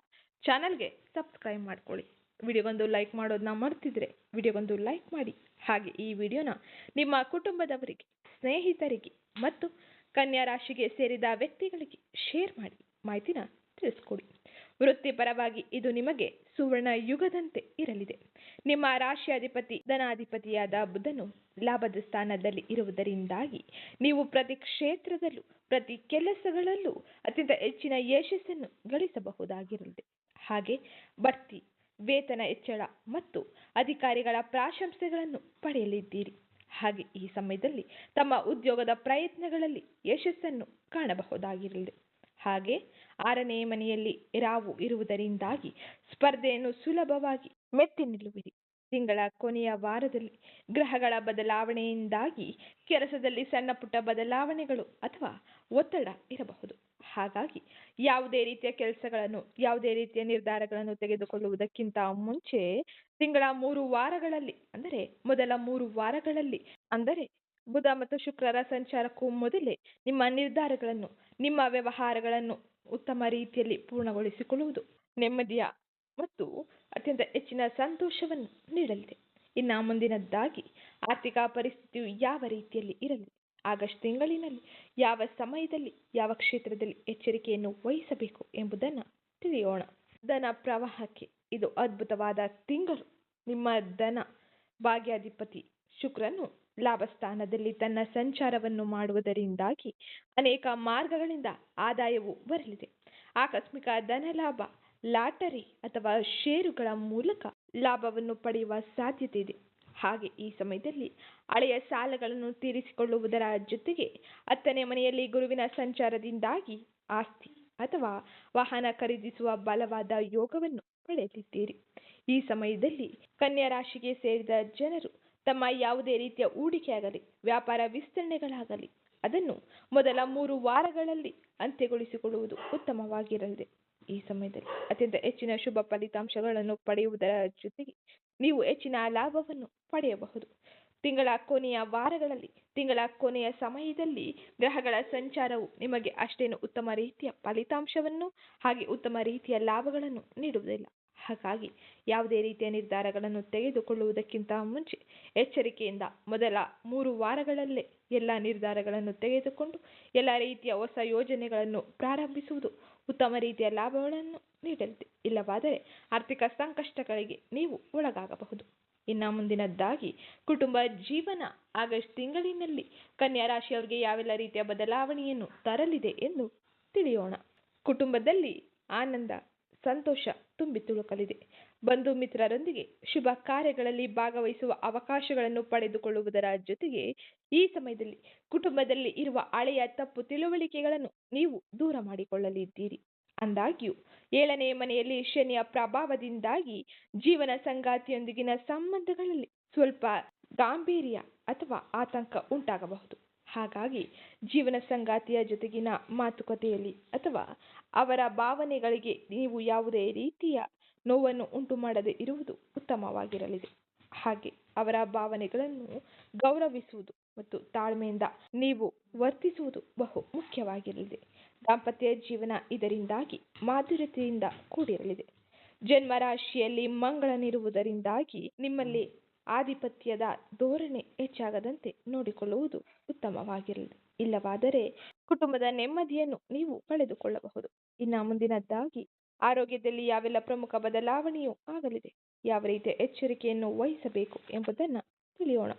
ಚಾನಲ್ಗೆ ಸಬ್ಸ್ಕ್ರೈಬ್ ಮಾಡ್ಕೊಳ್ಳಿ. ವಿಡಿಯೋಗೊಂದು ಲೈಕ್ ಮಾಡೋದನ್ನ ಮರ್ತಿದ್ರೆ ವಿಡಿಯೋಗೊಂದು ಲೈಕ್ ಮಾಡಿ. ಹಾಗೆ ಈ ವಿಡಿಯೋನ ನಿಮ್ಮ ಕುಟುಂಬದವರಿಗೆ, ಸ್ನೇಹಿತರಿಗೆ ಮತ್ತು ಕನ್ಯಾ ರಾಶಿಗೆ ಸೇರಿದ ವ್ಯಕ್ತಿಗಳಿಗೆ ಶೇರ್ ಮಾಡಿ. ಮಾಹಿತಿನ ತಿಳಿಸ್ಕೊಡಿ. ವೃತ್ತಿಪರವಾಗಿ ಇದು ನಿಮಗೆ ಸುವರ್ಣ ಯುಗದಂತೆ ಇರಲಿದೆ. ನಿಮ್ಮ ರಾಶಿಯಾಧಿಪತಿ ಧನಾಧಿಪತಿಯಾದ ಬುಧನು ಲಾಭದ ಸ್ಥಾನದಲ್ಲಿ ಇರುವುದರಿಂದಾಗಿ ನೀವು ಪ್ರತಿ ಕ್ಷೇತ್ರದಲ್ಲೂ, ಪ್ರತಿ ಕೆಲಸಗಳಲ್ಲೂ ಅತ್ಯಂತ ಹೆಚ್ಚಿನ ಯಶಸ್ಸನ್ನು ಗಳಿಸಬಹುದಾಗಿರಲಿದೆ. ಹಾಗೆ ಬಡ್ತಿ, ವೇತನ ಹೆಚ್ಚಳ ಮತ್ತು ಅಧಿಕಾರಿಗಳ ಪ್ರಾಶಂಸೆಗಳನ್ನು ಪಡೆಯಲಿದ್ದೀರಿ. ಹಾಗೆ ಈ ಸಮಯದಲ್ಲಿ ತಮ್ಮ ಉದ್ಯೋಗದ ಪ್ರಯತ್ನಗಳಲ್ಲಿ ಯಶಸ್ಸನ್ನು ಕಾಣಬಹುದಾಗಿರಲಿದೆ. ಹಾಗೆ ಆರನೇ ಮನೆಯಲ್ಲಿ ರಾವು ಇರುವುದರಿಂದಾಗಿ ಸ್ಪರ್ಧೆಯನ್ನು ಸುಲಭವಾಗಿ ಮೆತ್ತಿ ನಿಲ್ಲುವಿರಿ. ತಿಂಗಳ ಕೊನೆಯ ವಾರದಲ್ಲಿ ಗ್ರಹಗಳ ಬದಲಾವಣೆಯಿಂದಾಗಿ ಕೆಲಸದಲ್ಲಿ ಸಣ್ಣ ಪುಟ್ಟ ಬದಲಾವಣೆಗಳು ಅಥವಾ ಒತ್ತಡ ಇರಬಹುದು. ಹಾಗಾಗಿ ಯಾವುದೇ ರೀತಿಯ ಕೆಲಸಗಳನ್ನು, ಯಾವುದೇ ರೀತಿಯ ನಿರ್ಧಾರಗಳನ್ನು ತೆಗೆದುಕೊಳ್ಳುವುದಕ್ಕಿಂತ ಮುಂಚೆ ತಿಂಗಳ ಮೂರು ವಾರಗಳಲ್ಲಿ ಅಂದರೆ ಮೊದಲ ಮೂರು ವಾರಗಳಲ್ಲಿ ಅಂದರೆ ಬುಧ ಮತ್ತು ಶುಕ್ರರ ಸಂಚಾರಕ್ಕೂ ಮೊದಲೇ ನಿಮ್ಮ ನಿರ್ಧಾರಗಳನ್ನು, ನಿಮ್ಮ ವ್ಯವಹಾರಗಳನ್ನು ಉತ್ತಮ ರೀತಿಯಲ್ಲಿ ಪೂರ್ಣಗೊಳಿಸಿಕೊಳ್ಳುವುದು ನೆಮ್ಮದಿಯ ಮತ್ತು ಅತ್ಯಂತ ಹೆಚ್ಚಿನ ಸಂತೋಷವನ್ನು ನೀಡಲಿದೆ. ಇನ್ನ ಮುಂದಿನದ್ದಾಗಿ ಆರ್ಥಿಕ ಪರಿಸ್ಥಿತಿಯು ಯಾವ ರೀತಿಯಲ್ಲಿ ಇರಲಿ, ಆಗಸ್ಟ್ ತಿಂಗಳಿನಲ್ಲಿ ಯಾವ ಸಮಯದಲ್ಲಿ, ಯಾವ ಕ್ಷೇತ್ರದಲ್ಲಿ ಎಚ್ಚರಿಕೆಯನ್ನು ವಹಿಸಬೇಕು ಎಂಬುದನ್ನು ತಿಳಿಯೋಣ. ಧನ ಪ್ರವಾಹಕ್ಕೆ ಇದು ಅದ್ಭುತವಾದ ತಿಂಗಳು. ನಿಮ್ಮ ಧನ ಭಾಗ್ಯಾಧಿಪತಿ ಶುಕ್ರನು ಲಾಭ ಸ್ಥಾನದಲ್ಲಿ ತನ್ನ ಸಂಚಾರವನ್ನು ಮಾಡುವುದರಿಂದಾಗಿ ಅನೇಕ ಮಾರ್ಗಗಳಿಂದ ಆದಾಯವು ಬರಲಿದೆ. ಆಕಸ್ಮಿಕ ಧನ ಲಾಭ ಲಾಟರಿ ಅಥವಾ ಷೇರುಗಳ ಮೂಲಕ ಲಾಭವನ್ನು ಪಡೆಯುವ ಸಾಧ್ಯತೆ ಇದೆ. ಹಾಗೆ ಈ ಸಮಯದಲ್ಲಿ ಹಳೆಯ ಸಾಲಗಳನ್ನು ತೀರಿಸಿಕೊಳ್ಳುವುದರ ಜೊತೆಗೆ ಹತ್ತನೇ ಮನೆಯಲ್ಲಿ ಗುರುವಿನ ಸಂಚಾರದಿಂದಾಗಿ ಆಸ್ತಿ ಅಥವಾ ವಾಹನ ಖರೀದಿಸುವ ಬಲವಾದ ಯೋಗವನ್ನು ಪಡೆಯಲಿದ್ದೀರಿ. ಈ ಸಮಯದಲ್ಲಿ ಕನ್ಯಾ ರಾಶಿಗೆ ಸೇರಿದ ಜನರು ತಮ್ಮ ಯಾವುದೇ ರೀತಿಯ ಹೂಡಿಕೆಯಾಗಲಿ, ವ್ಯಾಪಾರ ವಿಸ್ತರಣೆಗಳಾಗಲಿ, ಅದನ್ನು ಮೊದಲ ಮೂರು ವಾರಗಳಲ್ಲಿ ಅಂತ್ಯಗೊಳಿಸಿಕೊಳ್ಳುವುದು ಉತ್ತಮವಾಗಿರಲಿದೆ. ಈ ಸಮಯದಲ್ಲಿ ಅತ್ಯಂತ ಹೆಚ್ಚಿನ ಶುಭ ಫಲಿತಾಂಶಗಳನ್ನು ಪಡೆಯುವುದರ ಜೊತೆಗೆ ನೀವು ಹೆಚ್ಚಿನ ಲಾಭವನ್ನು ಪಡೆಯಬಹುದು. ತಿಂಗಳ ಕೊನೆಯ ವಾರಗಳಲ್ಲಿ, ತಿಂಗಳ ಕೊನೆಯ ಸಮಯದಲ್ಲಿ ಗ್ರಹಗಳ ಸಂಚಾರವು ನಿಮಗೆ ಅಷ್ಟೇನು ಉತ್ತಮ ರೀತಿಯ ಫಲಿತಾಂಶವನ್ನು ಹಾಗೆ ಉತ್ತಮ ರೀತಿಯ ಲಾಭಗಳನ್ನು ನೀಡುವುದಿಲ್ಲ. ಹಾಗಾಗಿ ಯಾವುದೇ ರೀತಿಯ ನಿರ್ಧಾರಗಳನ್ನು ತೆಗೆದುಕೊಳ್ಳುವುದಕ್ಕಿಂತ ಮುಂಚೆ ಎಚ್ಚರಿಕೆಯಿಂದ ಮೊದಲ ಮೂರು ವಾರಗಳಲ್ಲೇ ಎಲ್ಲ ನಿರ್ಧಾರಗಳನ್ನು ತೆಗೆದುಕೊಂಡು ಎಲ್ಲ ರೀತಿಯ ಹೊಸ ಯೋಜನೆಗಳನ್ನು ಪ್ರಾರಂಭಿಸುವುದು ಉತ್ತಮ ರೀತಿಯ ಲಾಭಗಳನ್ನು ನೀಡಲಿದೆ. ಇಲ್ಲವಾದರೆ ಆರ್ಥಿಕ ಸಂಕಷ್ಟಗಳಿಗೆ ನೀವು ಒಳಗಾಗಬಹುದು. ಇನ್ನ ಮುಂದಿನದ್ದಾಗಿ ಕುಟುಂಬ ಜೀವನ ಆಗಸ್ಟ್ ತಿಂಗಳಿನಲ್ಲಿ ಕನ್ಯಾ ರಾಶಿಯವರಿಗೆ ಯಾವೆಲ್ಲ ರೀತಿಯ ಬದಲಾವಣೆಯನ್ನು ತರಲಿದೆ ಎಂದು ತಿಳಿಯೋಣ. ಕುಟುಂಬದಲ್ಲಿ ಆನಂದ, ಸಂತೋಷ ತುಂಬಿ ತುಳುಕಲಿದೆ ಬಂಧು ಮಿತ್ರರೊಂದಿಗೆ ಶುಭ ಕಾರ್ಯಗಳಲ್ಲಿ ಭಾಗವಹಿಸುವ ಅವಕಾಶಗಳನ್ನು ಪಡೆದುಕೊಳ್ಳುವುದರ ಜೊತೆಗೆ ಈ ಸಮಯದಲ್ಲಿ ಕುಟುಂಬದಲ್ಲಿ ಇರುವ ಹಳೆಯ ತಪ್ಪು ತಿಳುವಳಿಕೆಗಳನ್ನು ನೀವು ದೂರ ಮಾಡಿಕೊಳ್ಳಲಿದ್ದೀರಿ. ಅಂದಾಗ್ಯೂ, ಏಳನೇ ಮನೆಯಲ್ಲಿ ಶನಿಯ ಪ್ರಭಾವದಿಂದಾಗಿ ಜೀವನ ಸಂಗಾತಿಯೊಂದಿಗಿನ ಸಂಬಂಧಗಳಲ್ಲಿ ಸ್ವಲ್ಪ ಗಾಂಭೀರ್ಯ ಅಥವಾ ಆತಂಕ ಉಂಟಾಗಬಹುದು. ಹಾಗಾಗಿ ಜೀವನ ಸಂಗಾತಿಯ ಜೊತೆಗಿನ ಮಾತುಕತೆಯಲ್ಲಿ ಅಥವಾ ಅವರ ಭಾವನೆಗಳಿಗೆ ನೀವು ಯಾವುದೇ ರೀತಿಯ ನೋವನ್ನು ಉಂಟು ಮಾಡದೆ ಇರುವುದು ಉತ್ತಮವಾಗಿರಲಿದೆ. ಹಾಗೆ ಅವರ ಭಾವನೆಗಳನ್ನು ಗೌರವಿಸುವುದು ಮತ್ತು ತಾಳ್ಮೆಯಿಂದ ನೀವು ವರ್ತಿಸುವುದು ಬಹು ಮುಖ್ಯವಾಗಿರಲಿದೆ. ದಾಂಪತ್ಯ ಜೀವನ ಇದರಿಂದಾಗಿ ಮಾಧುರ್ಯತೆಯಿಂದ ಕೂಡಿರಲಿದೆ. ಜನ್ಮ ರಾಶಿಯಲ್ಲಿ ಮಂಗಳನಿರುವುದರಿಂದಾಗಿ ನಿಮ್ಮಲ್ಲಿ ಆಧಿಪತ್ಯದ ಧೋರಣೆ ಹೆಚ್ಚಾಗದಂತೆ ನೋಡಿಕೊಳ್ಳುವುದು ಉತ್ತಮವಾಗಿರಲಿ. ಇಲ್ಲವಾದರೆ ಕುಟುಂಬದ ನೆಮ್ಮದಿಯನ್ನು ನೀವು ಕಳೆದುಕೊಳ್ಳಬಹುದು. ಇನ್ನು ಮುಂದಿನದ್ದಾಗಿ, ಆರೋಗ್ಯದಲ್ಲಿ ಯಾವೆಲ್ಲ ಪ್ರಮುಖ ಬದಲಾವಣೆಯೂ ಆಗಲಿದೆ, ಯಾವ ರೀತಿಯ ಎಚ್ಚರಿಕೆಯನ್ನು ವಹಿಸಬೇಕು ಎಂಬುದನ್ನು ತಿಳಿಯೋಣ.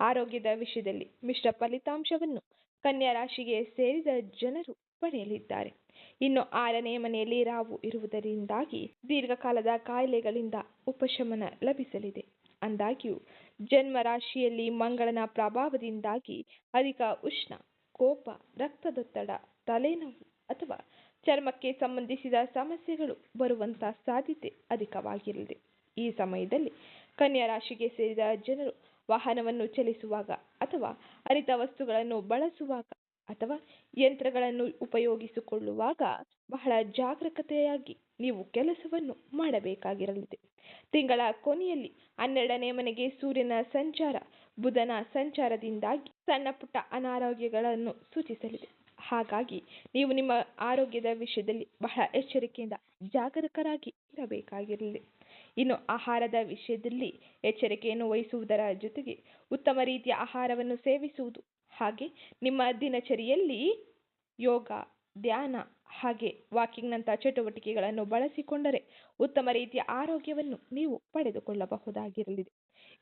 ಆರೋಗ್ಯದ ವಿಷಯದಲ್ಲಿ ಮಿಶ್ರ ಫಲಿತಾಂಶವನ್ನು ಕನ್ಯಾ ರಾಶಿಗೆ ಸೇರಿದ ಜನರು ಪಡೆಯಲಿದ್ದಾರೆ. ಇನ್ನು ಆರನೇ ಮನೆಯಲ್ಲಿ ರಾವು ಇರುವುದರಿಂದಾಗಿ ದೀರ್ಘಕಾಲದ ಕಾಯಿಲೆಗಳಿಂದ ಉಪಶಮನ ಲಭಿಸಲಿದೆ. ಅಂದಾಗ್ಯೂ ಜನ್ಮ ರಾಶಿಯಲ್ಲಿ ಮಂಗಳನ ಪ್ರಭಾವದಿಂದಾಗಿ ಅಧಿಕ ಉಷ್ಣ, ಕೋಪ ರಕ್ತದೊತ್ತಡ ತಲೆನೋವು ಅಥವಾ ಚರ್ಮಕ್ಕೆ ಸಂಬಂಧಿಸಿದ ಸಮಸ್ಯೆಗಳು ಬರುವಂತಹ ಸಾಧ್ಯತೆ ಅಧಿಕವಾಗಿರಲಿದೆ. ಈ ಸಮಯದಲ್ಲಿ ಕನ್ಯಾ ರಾಶಿಗೆ ಸೇರಿದ ಜನರು ವಾಹನವನ್ನು ಚಲಿಸುವಾಗ ಅಥವಾ ಹರಿತ ವಸ್ತುಗಳನ್ನು ಬಳಸುವಾಗ ಅಥವಾ ಯಂತ್ರಗಳನ್ನು ಉಪಯೋಗಿಸಿಕೊಳ್ಳುವಾಗ ಬಹಳ ಜಾಗರೂಕತೆಯಾಗಿ ನೀವು ಕೆಲಸವನ್ನು ಮಾಡಬೇಕಾಗಿರಲಿದೆ. ತಿಂಗಳ ಕೊನೆಯಲ್ಲಿ ಹನ್ನೆರಡನೇ ಮನೆಗೆ ಸೂರ್ಯನ ಸಂಚಾರ, ಬುಧನ ಸಂಚಾರದಿಂದಾಗಿ ಸಣ್ಣ ಪುಟ್ಟ ಅನಾರೋಗ್ಯಗಳನ್ನು ಸೂಚಿಸಲಿದೆ. ಹಾಗಾಗಿ ನೀವು ನಿಮ್ಮ ಆರೋಗ್ಯದ ವಿಷಯದಲ್ಲಿ ಬಹಳ ಎಚ್ಚರಿಕೆಯಿಂದ ಜಾಗರೂಕರಾಗಿ ಇರಬೇಕಾಗಿರಲಿದೆ. ಇನ್ನು ಆಹಾರದ ವಿಷಯದಲ್ಲಿ ಎಚ್ಚರಿಕೆಯನ್ನು ವಹಿಸುವುದರ ಜೊತೆಗೆ ಉತ್ತಮ ರೀತಿಯ ಆಹಾರವನ್ನು ಸೇವಿಸುವುದು ಹಾಗೆ ನಿಮ್ಮ ದಿನಚರಿಯಲ್ಲಿ ಯೋಗ, ಧ್ಯಾನ ಹಾಗೆ ವಾಕಿಂಗ್ನಂಥ ಚಟುವಟಿಕೆಗಳನ್ನು ಬಳಸಿಕೊಂಡರೆ ಉತ್ತಮ ರೀತಿಯ ಆರೋಗ್ಯವನ್ನು ನೀವು ಪಡೆದುಕೊಳ್ಳಬಹುದಾಗಿರಲಿದೆ.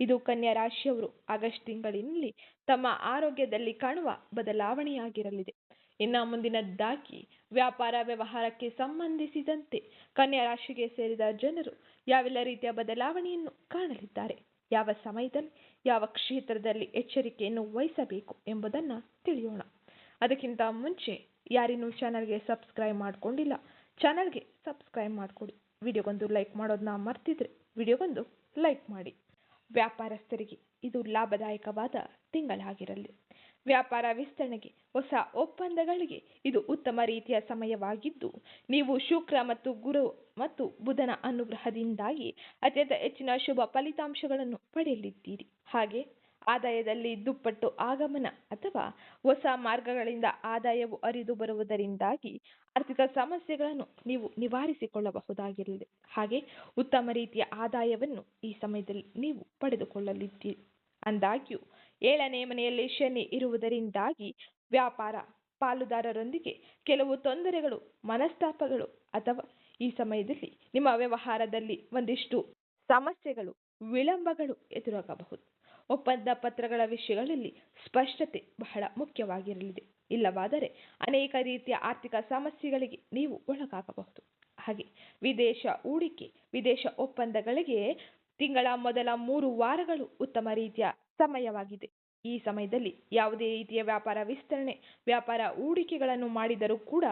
ಇದು ಕನ್ಯಾ ರಾಶಿಯವರು ಆಗಸ್ಟ್ ತಿಂಗಳಿನಲ್ಲಿ ತಮ್ಮ ಆರೋಗ್ಯದಲ್ಲಿ ಕಾಣುವ ಬದಲಾವಣೆಯಾಗಿರಲಿದೆ. ಇನ್ನು ಮುಂದಿನದ್ದಾಗಿ ವ್ಯಾಪಾರ ವ್ಯವಹಾರಕ್ಕೆ ಸಂಬಂಧಿಸಿದಂತೆ ಕನ್ಯಾ ರಾಶಿಗೆ ಸೇರಿದ ಜನರು ಯಾವೆಲ್ಲ ರೀತಿಯ ಬದಲಾವಣೆಯನ್ನು ಕಾಣಲಿದ್ದಾರೆ? ಯಾವ ಸಮಯದಲ್ಲಿ ಯಾವ ಕ್ಷೇತ್ರದಲ್ಲಿ ಎಚ್ಚರಿಕೆಯನ್ನು ವಹಿಸಬೇಕು ಎಂಬುದನ್ನು ತಿಳಿಯೋಣ. ಅದಕ್ಕಿಂತ ಮುಂಚೆ ಯಾರಿನ್ನೂ ಚಾನಲ್ಗೆ ಸಬ್ಸ್ಕ್ರೈಬ್ ಮಾಡಿಕೊಂಡಿಲ್ಲ, ಚಾನಲ್ಗೆ ಸಬ್ಸ್ಕ್ರೈಬ್ ಮಾಡಿಕೊಡಿ. ವಿಡಿಯೋಗೊಂದು ಲೈಕ್ ಮಾಡೋದನ್ನ ಮರ್ತಿದ್ರೆ ವಿಡಿಯೋಗೊಂದು ಲೈಕ್ ಮಾಡಿ. ವ್ಯಾಪಾರಸ್ಥರಿಗೆ ಇದು ಲಾಭದಾಯಕವಾದ ತಿಂಗಳಾಗಿರಲಿ. ವ್ಯಾಪಾರ ವಿಸ್ತರಣೆಗೆ, ಹೊಸ ಒಪ್ಪಂದಗಳಿಗೆ ಇದು ಉತ್ತಮ ರೀತಿಯ ಸಮಯವಾಗಿದ್ದು, ನೀವು ಶುಕ್ರ ಮತ್ತು ಗುರು ಮತ್ತು ಬುಧನ ಅನುಗ್ರಹದಿಂದಾಗಿ ಅತ್ಯಂತ ಹೆಚ್ಚಿನ ಶುಭ ಫಲಿತಾಂಶಗಳನ್ನು ಪಡೆಯಲಿದ್ದೀರಿ. ಹಾಗೆ ಆದಾಯದಲ್ಲಿ ದುಪ್ಪಟ್ಟು ಆಗಮನ ಅಥವಾ ಹೊಸ ಮಾರ್ಗಗಳಿಂದ ಆದಾಯವು ಅರಿದು ಬರುವುದರಿಂದಾಗಿ ಆರ್ಥಿಕ ಸಮಸ್ಯೆಗಳನ್ನು ನೀವು ನಿವಾರಿಸಿಕೊಳ್ಳಬಹುದಾಗಿರಲಿದೆ ಹಾಗೆ ಉತ್ತಮ ರೀತಿಯ ಆದಾಯವನ್ನು ಈ ಸಮಯದಲ್ಲಿ ನೀವು ಪಡೆದುಕೊಳ್ಳಲಿದ್ದೀರಿ. ಅಂದಾಗ್ಯೂ, ಏಳನೇ ಮನೆಯಲ್ಲಿ ಶನಿ ಇರುವುದರಿಂದಾಗಿ ವ್ಯಾಪಾರ ಪಾಲುದಾರರೊಂದಿಗೆ ಕೆಲವು ತೊಂದರೆಗಳು, ಮನಸ್ತಾಪಗಳು ಅಥವಾ ಈ ಸಮಯದಲ್ಲಿ ನಿಮ್ಮ ವ್ಯವಹಾರದಲ್ಲಿ ಒಂದಿಷ್ಟು ಸಮಸ್ಯೆಗಳು, ವಿಳಂಬಗಳು ಎದುರಾಗಬಹುದು. ಒಪ್ಪಂದ ಪತ್ರಗಳ ವಿಷಯಗಳಲ್ಲಿ ಸ್ಪಷ್ಟತೆ ಬಹಳ ಮುಖ್ಯವಾಗಿರಲಿದೆ. ಇಲ್ಲವಾದರೆ ಅನೇಕ ರೀತಿಯ ಆರ್ಥಿಕ ಸಮಸ್ಯೆಗಳಿಗೆ ನೀವು ಒಳಗಾಗಬಹುದು. ಹಾಗೆ ವಿದೇಶ ಹೂಡಿಕೆ, ವಿದೇಶ ಒಪ್ಪಂದಗಳಿಗೆ ತಿಂಗಳ ಮೊದಲ ಮೂರು ವಾರಗಳು ಉತ್ತಮ ರೀತಿಯ ಸಮಯವಾಗಿದೆ. ಈ ಸಮಯದಲ್ಲಿ ಯಾವುದೇ ರೀತಿಯ ವ್ಯಾಪಾರ ವಿಸ್ತರಣೆ, ವ್ಯಾಪಾರ ಹೂಡಿಕೆಗಳನ್ನು ಮಾಡಿದರೂ ಕೂಡ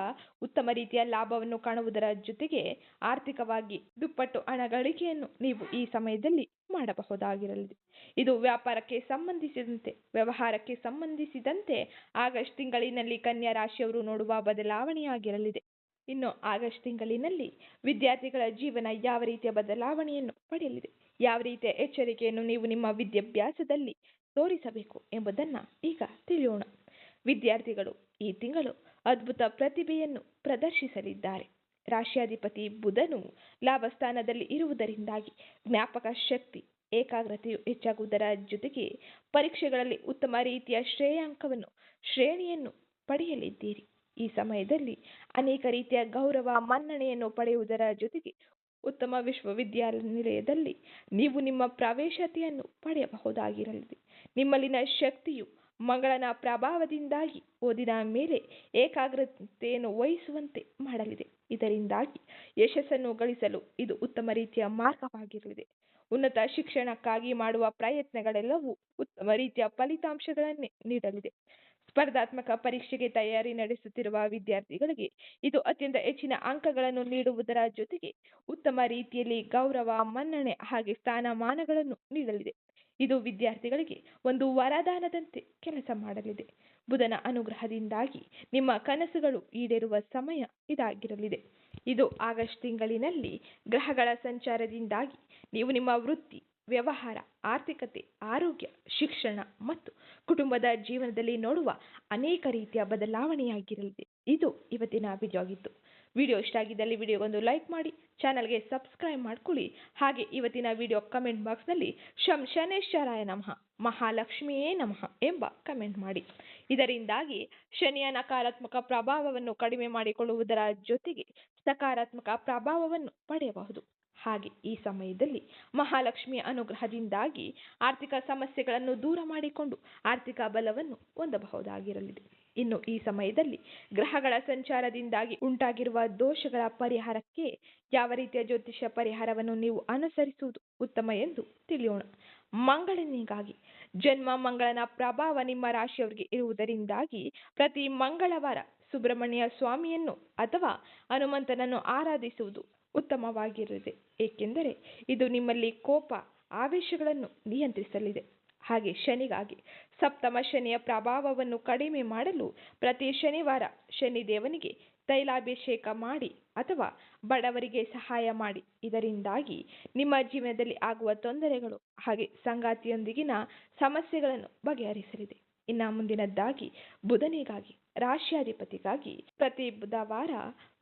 ಉತ್ತಮ ರೀತಿಯ ಲಾಭವನ್ನು ಕಾಣುವುದರ ಜೊತೆಗೆ ಆರ್ಥಿಕವಾಗಿ ದುಪ್ಪಟ್ಟು ಹಣ ಗಳಿಕೆಯನ್ನು ನೀವು ಈ ಸಮಯದಲ್ಲಿ ಮಾಡಬಹುದಾಗಿರಲಿದೆ. ಇದು ವ್ಯಾಪಾರಕ್ಕೆ ಸಂಬಂಧಿಸಿದಂತೆ, ವ್ಯವಹಾರಕ್ಕೆ ಸಂಬಂಧಿಸಿದಂತೆ ಆಗಸ್ಟ್ ತಿಂಗಳಿನಲ್ಲಿ ಕನ್ಯಾ ರಾಶಿಯವರು ನೋಡುವ ಬದಲಾವಣೆಯಾಗಿರಲಿದೆ. ಇನ್ನು ಆಗಸ್ಟ್ ತಿಂಗಳಿನಲ್ಲಿ ವಿದ್ಯಾರ್ಥಿಗಳ ಜೀವನ ಯಾವ ರೀತಿಯ ಬದಲಾವಣೆಯನ್ನು ಪಡೆಯಲಿದೆ? ಯಾವ ರೀತಿಯ ಎಚ್ಚರಿಕೆಯನ್ನು ನೀವು ನಿಮ್ಮ ವಿದ್ಯಾಭ್ಯಾಸದಲ್ಲಿ ತೋರಿಸಬೇಕು ಎಂಬುದನ್ನು ಈಗ ತಿಳಿಯೋಣ. ವಿದ್ಯಾರ್ಥಿಗಳು ಈ ತಿಂಗಳು ಅದ್ಭುತ ಪ್ರತಿಭೆಯನ್ನು ಪ್ರದರ್ಶಿಸಲಿದ್ದಾರೆ. ರಾಶಿಯಾಧಿಪತಿ ಬುಧನು ಲಾಭಸ್ಥಾನದಲ್ಲಿ ಇರುವುದರಿಂದಾಗಿ ಜ್ಞಾಪಕ ಶಕ್ತಿ, ಏಕಾಗ್ರತೆಯು ಹೆಚ್ಚಾಗುವುದರ ಜೊತೆಗೆ ಪರೀಕ್ಷೆಗಳಲ್ಲಿ ಉತ್ತಮ ರೀತಿಯ ಶ್ರೇಯಾಂಕವನ್ನು, ಶ್ರೇಣಿಯನ್ನು ಪಡೆಯಲಿದ್ದೀರಿ. ಈ ಸಮಯದಲ್ಲಿ ಅನೇಕ ರೀತಿಯ ಗೌರವ ಮನ್ನಣೆಯನ್ನು ಪಡೆಯುವುದರ ಜೊತೆಗೆ ಉತ್ತಮ ವಿಶ್ವವಿದ್ಯಾನಿಲಯದಲ್ಲಿ ನೀವು ನಿಮ್ಮ ಪ್ರವೇಶತೆಯನ್ನು ಪಡೆಯಬಹುದಾಗಿರಲಿದೆ. ನಿಮ್ಮಲ್ಲಿನ ಶಕ್ತಿಯು ಮಂಗಳನ ಪ್ರಭಾವದಿಂದಾಗಿ ಓದಿನ ಮೇಲೆ ಏಕಾಗ್ರತೆಯನ್ನು ವಹಿಸುವಂತೆ ಮಾಡಲಿದೆ. ಇದರಿಂದಾಗಿ ಯಶಸ್ಸನ್ನು ಗಳಿಸಲು ಇದು ಉತ್ತಮ ರೀತಿಯ ಮಾರ್ಗವಾಗಿರಲಿದೆ. ಉನ್ನತ ಶಿಕ್ಷಣಕ್ಕಾಗಿ ಮಾಡುವ ಪ್ರಯತ್ನಗಳೆಲ್ಲವೂ ಉತ್ತಮ ರೀತಿಯ ಫಲಿತಾಂಶಗಳನ್ನೇ ನೀಡಲಿದೆ. ಸ್ಪರ್ಧಾತ್ಮಕ ಪರೀಕ್ಷೆಗೆ ತಯಾರಿ ನಡೆಸುತ್ತಿರುವ ವಿದ್ಯಾರ್ಥಿಗಳಿಗೆ ಇದು ಅತ್ಯಂತ ಹೆಚ್ಚಿನ ಅಂಕಗಳನ್ನು ನೀಡುವುದರ ಜೊತೆಗೆ ಉತ್ತಮ ರೀತಿಯಲ್ಲಿ ಗೌರವ, ಮನ್ನಣೆ ಹಾಗೆ ಸ್ಥಾನಮಾನಗಳನ್ನು ನೀಡಲಿದೆ. ಇದು ವಿದ್ಯಾರ್ಥಿಗಳಿಗೆ ಒಂದು ವರದಾನದಂತೆ ಕೆಲಸ ಮಾಡಲಿದೆ. ಬುಧನ ಅನುಗ್ರಹದಿಂದಾಗಿ ನಿಮ್ಮ ಕನಸುಗಳು ಈಡೇರುವ ಸಮಯ ಇದಾಗಿರಲಿದೆ. ಇದು ಆಗಸ್ಟ್ ತಿಂಗಳಿನಲ್ಲಿ ಗ್ರಹಗಳ ಸಂಚಾರದಿಂದಾಗಿ ನೀವು ನಿಮ್ಮ ವೃತ್ತಿ ವ್ಯವಹಾರ, ಆರ್ಥಿಕತೆ, ಆರೋಗ್ಯ, ಶಿಕ್ಷಣ ಮತ್ತು ಕುಟುಂಬದ ಜೀವನದಲ್ಲಿ ನೋಡುವ ಅನೇಕ ರೀತಿಯ ಬದಲಾವಣೆಯಾಗಿರಲಿದೆ. ಇದು ಇವತ್ತಿನ ವಿಡಿಯೋ ಆಗಿತ್ತು. ವಿಡಿಯೋ ಇಷ್ಟ ಆಗಿದ್ದಲ್ಲಿ ವಿಡಿಯೋಗೊಂದು ಲೈಕ್ ಮಾಡಿ ಚಾನಲ್ಗೆ ಸಬ್ಸ್ಕ್ರೈಬ್ ಮಾಡ್ಕೊಳ್ಳಿ. ಹಾಗೆ ಇವತ್ತಿನ ವಿಡಿಯೋ ಕಮೆಂಟ್ ಬಾಕ್ಸ್ನಲ್ಲಿ ಶಂ ಶನೇಶ್ವರಾಯ ನಮಃ, ಮಹಾಲಕ್ಷ್ಮಿಯೇ ನಮಃ ಎಂಬ ಕಮೆಂಟ್ ಮಾಡಿ. ಇದರಿಂದಾಗಿ ಶನಿಯ ನಕಾರಾತ್ಮಕ ಪ್ರಭಾವವನ್ನು ಕಡಿಮೆ ಮಾಡಿಕೊಳ್ಳುವುದರ ಜೊತೆಗೆ ಸಕಾರಾತ್ಮಕ ಪ್ರಭಾವವನ್ನು ಪಡೆಯಬಹುದು. ಹಾಗೆ ಈ ಸಮಯದಲ್ಲಿ ಮಹಾಲಕ್ಷ್ಮಿಯ ಅನುಗ್ರಹದಿಂದಾಗಿ ಆರ್ಥಿಕ ಸಮಸ್ಯೆಗಳನ್ನು ದೂರ ಮಾಡಿಕೊಂಡು ಆರ್ಥಿಕ ಬಲವನ್ನು ಹೊಂದಬಹುದಾಗಿರಲಿದೆ. ಇನ್ನು ಈ ಸಮಯದಲ್ಲಿ ಗ್ರಹಗಳ ಸಂಚಾರದಿಂದಾಗಿ ಉಂಟಾಗಿರುವ ದೋಷಗಳ ಪರಿಹಾರಕ್ಕೆ ಯಾವ ರೀತಿಯ ಜ್ಯೋತಿಷ್ಯ ಪರಿಹಾರವನ್ನು ನೀವು ಅನುಸರಿಸುವುದು ಉತ್ತಮ ಎಂದು ತಿಳಿಯೋಣ. ಮಂಗಳನಿಗಾಗಿ, ಜನ್ಮ ಮಂಗಳನ ಪ್ರಭಾವ ನಿಮ್ಮ ರಾಶಿಯವರಿಗೆ ಇರುವುದರಿಂದಾಗಿ ಪ್ರತಿ ಮಂಗಳವಾರ ಸುಬ್ರಹ್ಮಣ್ಯ ಸ್ವಾಮಿಯನ್ನು ಅಥವಾ ಹನುಮಂತನನ್ನು ಆರಾಧಿಸುವುದು ಉತ್ತಮವಾಗಿರಲಿದೆ ಏಕೆಂದರೆ ಇದು ನಿಮ್ಮಲ್ಲಿ ಕೋಪ, ಆವೇಶಗಳನ್ನು ನಿಯಂತ್ರಿಸಲಿದೆ. ಹಾಗೆ ಶನಿಗಾಗಿ ಸಪ್ತಮ ಶನಿಯ ಪ್ರಭಾವವನ್ನು ಕಡಿಮೆ ಮಾಡಲು ಪ್ರತಿ ಶನಿವಾರ ಶನಿದೇವನಿಗೆ ತೈಲಾಭಿಷೇಕ ಮಾಡಿ ಅಥವಾ ಬಡವರಿಗೆ ಸಹಾಯ ಮಾಡಿ. ಇದರಿಂದಾಗಿ ನಿಮ್ಮ ಜೀವನದಲ್ಲಿ ಆಗುವ ತೊಂದರೆಗಳು ಹಾಗೆ ಸಂಗಾತಿಯೊಂದಿಗಿನ ಸಮಸ್ಯೆಗಳನ್ನು ಬಗೆಹರಿಸಲಿದೆ. ಇನ್ನು ಮುಂದಿನದ್ದಾಗಿ ಬುಧನಿಗಾಗಿ ರಾಶಿಯಾಧಿಪತಿಗಾಗಿ ಪ್ರತಿ ಬುಧವಾರ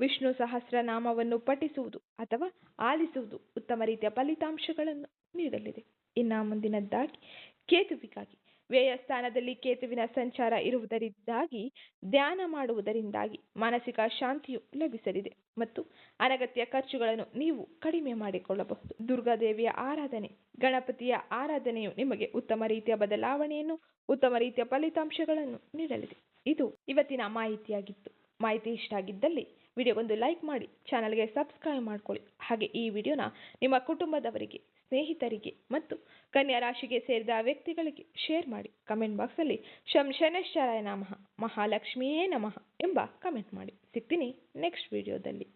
ವಿಷ್ಣು ಸಹಸ್ರನಾಮವನ್ನು ಪಠಿಸುವುದು ಅಥವಾ ಆಲಿಸುವುದು ಉತ್ತಮ ರೀತಿಯ ಫಲಿತಾಂಶಗಳನ್ನು ನೀಡಲಿದೆ. ಇನ್ನ ಮುಂದಿನದ್ದಾಗಿ ಕೇತುವಿಗಾಗಿ. ವ್ಯಯಸ್ಥಾನದಲ್ಲಿ ಕೇತುವಿನ ಸಂಚಾರ ಇರುವುದರಿಂದಾಗಿ, ಧ್ಯಾನ ಮಾಡುವುದರಿಂದಾಗಿ ಮಾನಸಿಕ ಶಾಂತಿಯು ಲಭಿಸಲಿದೆ ಮತ್ತು ಅನಗತ್ಯ ಖರ್ಚುಗಳನ್ನು ನೀವು ಕಡಿಮೆ ಮಾಡಿಕೊಳ್ಳಬಹುದು. ದುರ್ಗಾದೇವಿಯ ಆರಾಧನೆ, ಗಣಪತಿಯ ಆರಾಧನೆಯು ನಿಮಗೆ ಉತ್ತಮ ರೀತಿಯ ಬದಲಾವಣೆಯನ್ನು, ಉತ್ತಮ ರೀತಿಯ ಫಲಿತಾಂಶಗಳನ್ನು ನೀಡಲಿದೆ. ಇದು ಇವತ್ತಿನ ಮಾಹಿತಿಯಾಗಿತ್ತು. ಮಾಹಿತಿ ಇಷ್ಟ ಆಗಿದ್ದಲ್ಲಿ ವಿಡಿಯೋಗೊಂದು ಲೈಕ್ ಮಾಡಿ ಚಾನಲ್ಗೆ ಸಬ್ಸ್ಕ್ರೈಬ್ ಮಾಡ್ಕೊಳ್ಳಿ. ಹಾಗೆ ಈ ವಿಡಿಯೋನ ನಿಮ್ಮ ಕುಟುಂಬದವರಿಗೆ, ಸ್ನೇಹಿತರಿಗೆ ಮತ್ತು ಕನ್ಯಾ ರಾಶಿಗೆ ಸೇರಿದ ವ್ಯಕ್ತಿಗಳಿಗೆ ಶೇರ್ ಮಾಡಿ. ಕಮೆಂಟ್ ಬಾಕ್ಸಲ್ಲಿ ಶಂ ಶನೇಶ್ವರಾಯ ನಮಃ, ಮಹಾಲಕ್ಷ್ಮಿಯೇ ನಮಃ ಎಂಬ ಕಮೆಂಟ್ ಮಾಡಿ. ಸಿಗ್ತೀನಿ ನೆಕ್ಸ್ಟ್ ವಿಡಿಯೋದಲ್ಲಿ